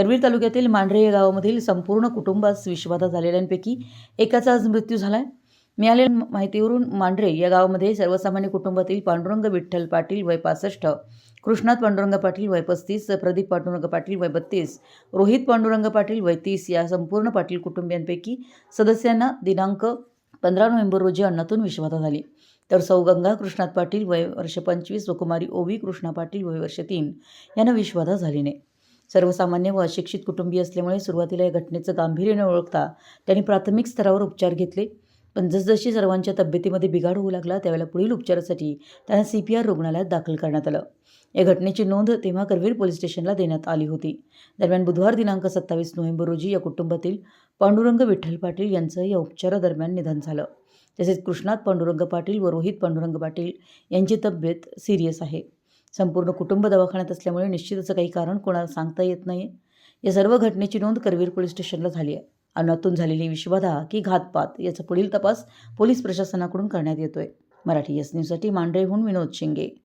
करवीर तालुक्यातील मांढरे या गावामधील संपूर्ण कुटुंबास विषबाधा झालेल्यांपैकी एकाचा आज मृत्यू झाला आहे मिळालेल्या माहितीवरून मांढरे या गावामध्ये सर्वसामान्य कुटुंबातील पांडुरंग विठ्ठल पाटील वय पासष्ट कृष्णात पांडुरंग पाटील वय पस्तीस प्रदीप पांडुरंग पाटील वय बत्तीस रोहित पांडुरंग पाटील वय तीस या संपूर्ण पाटील कुटुंबियांपैकी सदस्यांना दिनांक पंधरा नोव्हेंबर रोजी अन्नातून विषबाधा झाली. तर सौगंगा कृष्णात पाटील वय वर्ष पंचवीस व कुमारी ओवी कृष्णा पाटील वय वर्ष तीन यांना विषबाधा झाली नाही. सर्वसामान्य व अशिक्षित कुटुंबीय असल्यामुळे सुरुवातीला या घटनेचं गांभीर्य न ओळखता त्यांनी प्राथमिक स्तरावर उपचार घेतले. पण जसजशी सर्वांच्या तब्येतीमध्ये बिघाड होऊ लागला त्यावेळेला पुढील उपचारासाठी त्यांना सी पी आर रुग्णालयात दाखल करण्यात आलं. या घटनेची नोंद तेव्हा करवीर पोलीस स्टेशनला देण्यात आली होती. दरम्यान बुधवार दिनांक सत्तावीस नोव्हेंबर रोजी या कुटुंबातील पांडुरंग विठ्ठल पाटील यांचं या उपचारादरम्यान निधन झालं. तसेच कृष्णात पांडुरंग पाटील व रोहित पांडुरंग पाटील यांची तब्येत सिरियस आहे. संपूर्ण कुटुंब दवाखान्यात असल्यामुळे निश्चितचं काही कारण कोणाला सांगता येत नाही या सर्व घटनेची नोंद करवीर पोलीस स्टेशनला झाली आहे. अन्नातून झालेली विषबाधा की घातपात याचा पुढील तपास पोलीस प्रशासनाकडून करण्यात येतोय. मराठी एस न्यूजसाठी मांढरेहून विनोद शिंगे.